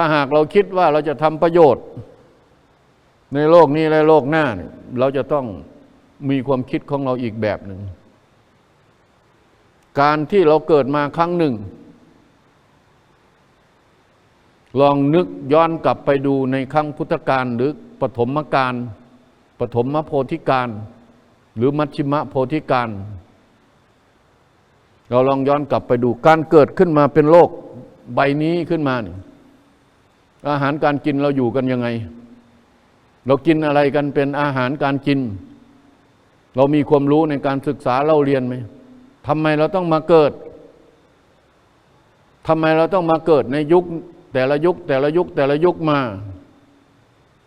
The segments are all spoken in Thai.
ถ้าหากเราคิดว่าเราจะทำประโยชน์ ในโลกนี้และโลกหน้าเนี่ยเราจะต้องมีความคิดของเราอีกแบบหนึ่ง การที่เราเกิดมาครั้งหนึ่ง ลองนึกย้อนกลับไปดูในครั้งพุทธกาลหรือปฐมกาลปฐมโพธิการ หรือมัชชิมโพธิการ เราลองย้อนกลับไปดูการเกิดขึ้นมาเป็นโลกใบนี้ขึ้นมาเนี่ย อาหารการกินเราอยู่กันยังไง เรากินอะไรกันเป็นอาหารการกิน เรามีความรู้ในการศึกษาเล่าเรียนไหมทำไมเราต้องมาเกิดทำไมเราต้องมาเกิดในยุค แต่ละยุค แต่ละยุคแต่ละยุคมา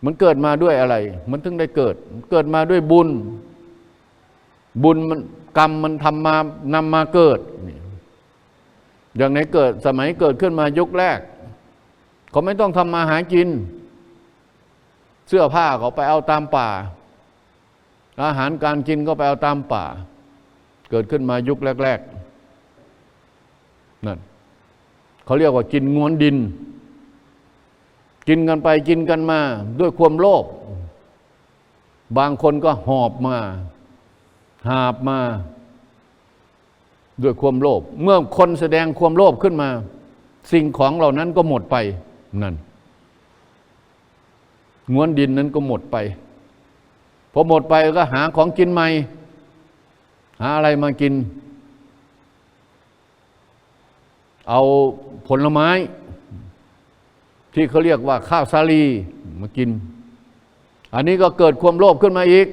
มันเกิดมาด้วยอะไร มันถึงได้เกิด เกิดมาด้วยบุญ บุญมันกรรมมันทำมานำมาเกิด อย่างไหนเกิดสมัยเกิดขึ้นมายุคแรก เขาไม่ต้องทำมาหากิน เสื้อผ้าเขาไปเอาตามป่า อาหารการกินก็ไปเอาตามป่า เกิดขึ้นมายุคแรก ๆ นั่นเขาเรียกว่ากินงวนดิน กินกันไปกินกันมา ด้วยความโลภบางคนก็หอบมา หาบมา ด้วยความโลภเมื่อคนแสดงความโลภขึ้นมา สิ่งของเหล่านั้นก็หมดไป นั่นงวนดินนั้นก็หมดไป พอหมดไปก็หาของกินใหม่ หาอะไรมากิน เอาผลไม้ ที่เขาเรียกว่าข้าวสาลีมากิน อันนี้ก็เกิดความโลภขึ้นมาอีก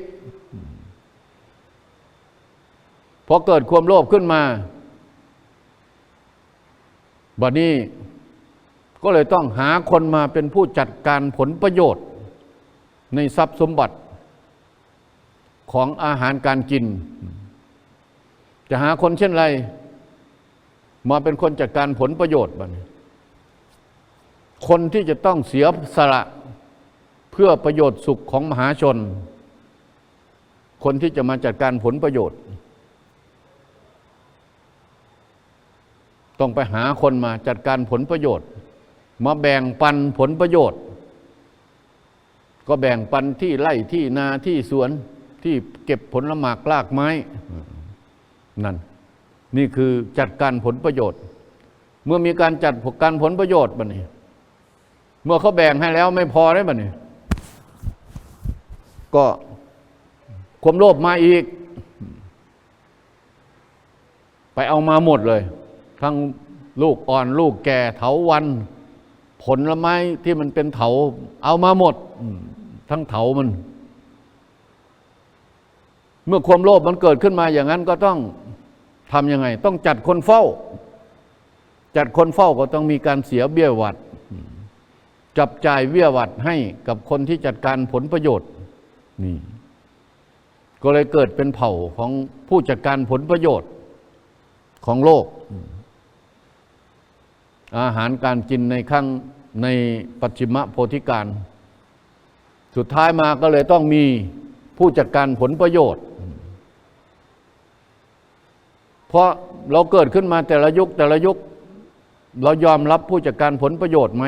พอเกิดความโลภขึ้นมาบัดนี้ ก็เลยต้องหาคนมาเป็นผู้จัดการผลประโยชน์ ในทรัพย์สมบัติของอาหารการกิน จะหาคนเช่นไร มาเป็นคนจัดการผลประโยชน์บัดนี้คนที่จะต้องเสียสละเพื่อประโยชน์สุขของมหาชน คนที่จะมาจัดการผลประโยชน์ ต้องไปหาคนมาจัดการผลประโยชน์ มาแบ่งปันผลประโยชน์ ก็แบ่งปันที่ไร่ที่นาที่สวนที่เก็บผลหมากลากไม้นั่นนี่คือจัดการผลประโยชน์ เมื่อมีการจัดการผลประโยชน์บัดนี้ เมื่อเขาแบ่งให้แล้วไม่พอได้บัดนี้ ก็ความโลภมาอีก ไปเอามาหมดเลย ทั้งลูกอ่อนลูกแก่เถาวัน ผลไม้ที่มันเป็นเถา เอามาหมด ทั้งเถามัน เมื่อความโลภมันเกิดขึ้นมาอย่างนั้นก็ต้องทำยังไง ต้องจัดคนเฝ้า จัดคนเฝ้าก็ต้องมีการเสียเบี้ยวัด จับจ่ายเบี้ยวัดให้กับคนที่จัดการผลประโยชน์นี่ก็เลยเกิดเป็นเผ่าของผู้จัดการผลประโยชน์ของโลก อาหารการกินในขั้งในปัจฉิมโพธิการ สุดท้ายมาก็เลยต้องมีผู้จัดการผลประโยชน์ เพราะเราเกิดขึ้นมาแต่ละยุคแต่ละยุค เรายอมรับผู้จัดการผลประโยชน์ไหม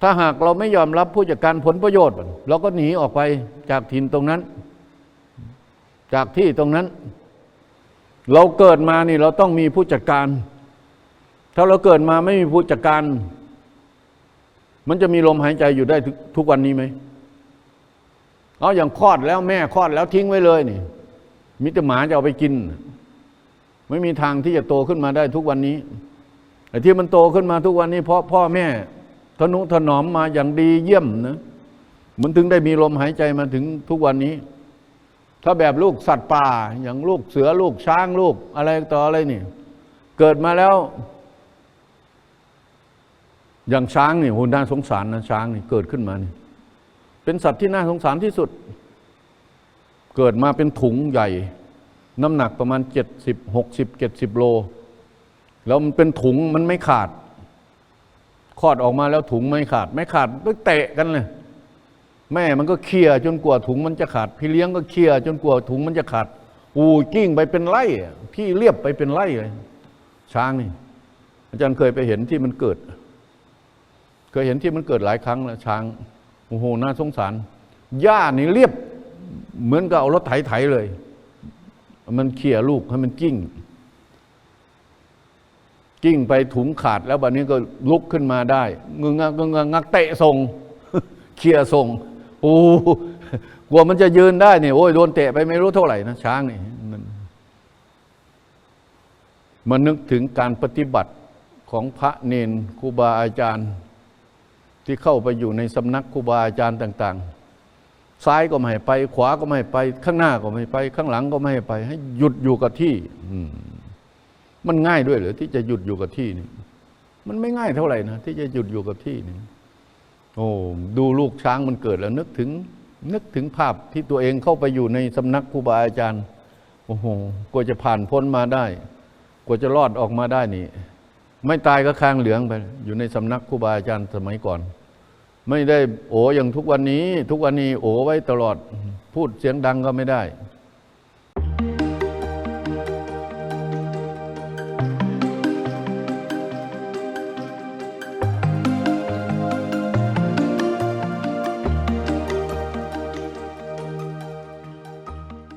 ถ้าหากเราไม่ยอมรับผู้จัดการผลประโยชน์ เราก็หนีออกไปจากถิ่นตรงนั้น จากที่ตรงนั้น เราเกิดมานี่เราต้องมีผู้จัดการ ถ้าเราเกิดมาไม่มีผู้จัดการ มันจะมีลมหายใจอยู่ได้ทุกวันนี้ไหมเอาอย่างคลอดแล้วแม่คลอดแล้วทิ้งไว้เลยนี่มิตรหมาจะเอาไปกิน ไม่มีทางที่จะโตขึ้นมาได้ทุกวันนี้แต่ที่มันโตขึ้นมาทุกวันนี้ เพราะพ่อแม่ทนุถนอมมาอย่างดีเยี่ยมนะมันถึงได้มีลมหายใจมาถึงทุกวันนี้ ถ้าแบบลูกสัตว์ป่า อย่างลูกเสือลูกช้างลูกอะไรต่ออะไรนี่ เกิดมาแล้ว อย่างช้างนี่โหน่าสงสารนะช้างนี่เกิดขึ้นมานี่เป็นสัตว์ที่น่าสงสารที่สุด เกิดมาเป็นถุงใหญ่ น้ำหนักประมาณเจ็ดสิบหกสิบเจ็ดสิบโล แล้วมันเป็นถุงมันไม่ขาดคลอดออกมาแล้วถุงไม่ขาด ไม่ขาดก็เตะกันเลยแม่มันก็เคลียจนกว่าถุงมันจะขาด พี่เลี้ยงก็เคลียจนกว่าถุงมันจะขาดอูกิ้งไปเป็นไร่พี่เรียบไปเป็นไร่เลยช้างนี่อาจารย์เคยไปเห็นที่มันเกิด เคยเห็นที่มันเกิดหลายครั้งแล้วช้างโอ้โหน่าสงสารหญ้านี่เรียบเหมือนกับเอารถไถไถเลย มันเขี่ยลูกให้มันกิ้ง กิ้งไปถุงขาดแล้วบัดนี้ก็ลุกขึ้นมาได้งึงงักงึงงักเตะส่งเคลียส่งโอ้กลัวมันจะยืนได้เนี่ยโอ้ยโดนเตะไปไม่รู้เท่าไหร่นะช้างนี่มันมันนึกถึงการปฏิบัติของพระเนนครูบาอาจารย์ ที่เข้าไปอยู่ในสำนักครูบาอาจารย์ต่าง ๆ ซ้ายก็ไม่ให้ไป ขวาก็ไม่ให้ไป ข้างหน้าก็ไม่ไป ข้างหลังก็ไม่ให้ไป ให้หยุดอยู่กับที่มันง่ายด้วยหรือที่จะหยุดอยู่กับที่นี่มันไม่ง่ายเท่าไหร่นะที่จะหยุดอยู่กับที่นี่โอ้ดูลูกช้างมันเกิดแล้ว นึกถึง นึกถึงภาพที่ตัวเองเข้าไปอยู่ในสำนักครูบาอาจารย์ โอ้โหกว่าจะผ่านพ้นมาได้ กว่าจะรอดออกมาได้นี่ ไม่ตายก็คางเหลืองไป อยู่ในสำนักครูบาอาจารย์สมัยก่อน ไม่ได้โออย่างทุกวันนี้ ทุกวันนี้โอไว้ตลอด พูดเสียงดังก็ไม่ได้